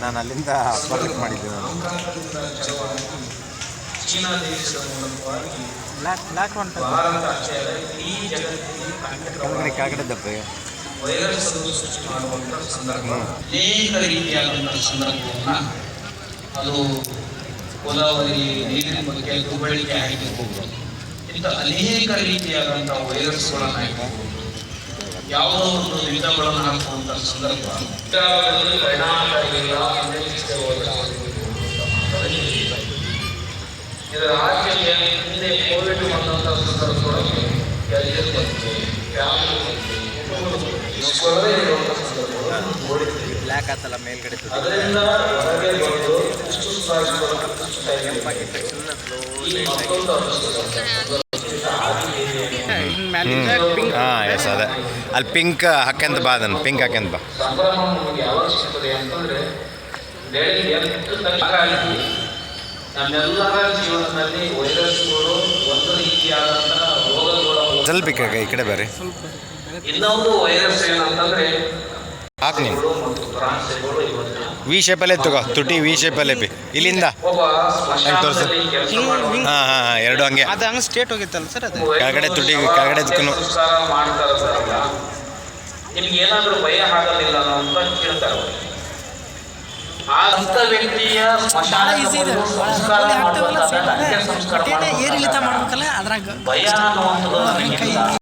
ನಾನು ಅಲ್ಲಿಂದ ಬರ್ಲಿಕ್ಕೆ ಮಾಡಿದ್ದೆ ನಾನು. ಚೀನಾ ದೇಶದ ಮೂಲಕವಾಗಿ ಭಾರತ ಅಷ್ಟೇ ಈ ಜಗತ್ತಿಗೆ ಕೆಳಗಡೆ ಕೆಳಗಡೆ ದಬ್ಬೆ. ವೈರಸ್ ಅನ್ನು ಸೃಷ್ಟಿ ಮಾಡುವಂತಹ ಸಂದರ್ಭ ಅನೇಕ ರೀತಿಯಾದಂತಹ ಸಂದರ್ಭವನ್ನ ಅದು ಗೋದಾವರಿ ನೀರಿನ ಬಗ್ಗೆ ದುಬಳಿಕೆ ಆಗಿರ್ಬೋದು ಇಂಥ ಅನೇಕ ರೀತಿಯಾದಂತಹ ವೈರಸ್ಗಳನ್ನು ಆಗಿರ್ಬೋದು ಯಾವುದೋ ಒಂದು ವಿಧಗಳನ್ನು ಹಾಕುವಂತಹ ಸಂದರ್ಭ. ಇದರ ಆಚೆಗೆ ಹಿಂದೆ ಕೋವಿಡ್ ಬಂದಂತಹ ಸಂದರ್ಭದೊಳಗೆ ಎಲ್ಲರೂ ಬಂತು ಫ್ಯಾಮಿಲಿ ಬಂತು ಕುಟುಂಬ ಬಂತು ಕೊರತೆ ಇರುವಂತಹ ಸಂದರ್ಭಗಳನ್ನು ನೋಡಿದ್ದೀವಿ ಬ್ಲ್ಯಾಕ್ ಆತಲ್ಲ ಮೇಲ್ಗಡೆ ಅದರಿಂದ ಹೊರಗೆ ಬಂದು ಇಷ್ಟು ಸುಧಾರಿಸಿಕೊಳ್ಳಲು ಹಾಂ ಎಸ್ ಅದೇ. ಅಲ್ಲಿ ಪಿಂಕ್ ಹಾಕ್ಯಂತ ಬಾ ಅದನ್ನು ಪಿಂಕ್ ಹಾಕ್ಯಂತ ಬಾ. ಸ್ವಲ್ಪ ಈ ಕಡೆ ಈ ಕಡೆ ಬರ್ರಿ ಇನ್ನೊಂದು ವೈರಸ್ ಏನಂತಂದ್ರೆ ಹಾಕ್ ನೀನು. ವಿ ಶೇಪಲ್ಲೇ ತಗೋ ತುಟಿ ವಿ ಶೇಪಲ್ಲೇ ಬಿ. ಇಲ್ಲಿಂದ. ಒಬ್ಬ ಸ್ಮಶಾನದಲ್ಲಿ ಹಾಂ ಹಾಂ ಹಾಂ ಎರಡು ಹಂಗೆ. ಅದು ಹಂಗೆ ಸ್ಟೇಟ್ ಹೋಗಿತ್ತಲ್ಲ ಸರ್ ಅದು? ಕೆಳಗಡೆ ತುಟಿ ಕೆಳಗಡೆ ನಿಮ್ಗೆ ಏನಾದ್ರೂ ಭಯ ಆಗಲಿಲ್ಲ ಅಂತ ಕೇಳ್ತಾರೆ. ವ್ಯಕ್ತಿಯ ಸ್ಮಶಾನ ಸಂಸ್ಕಾರ ಏರಿಳಿತ ಮಾಡ್ಬೇಕಲ್ಲ ಅದ್ರಾಗ ಭಯ ಅನ್ನುವಂಥದ್ದು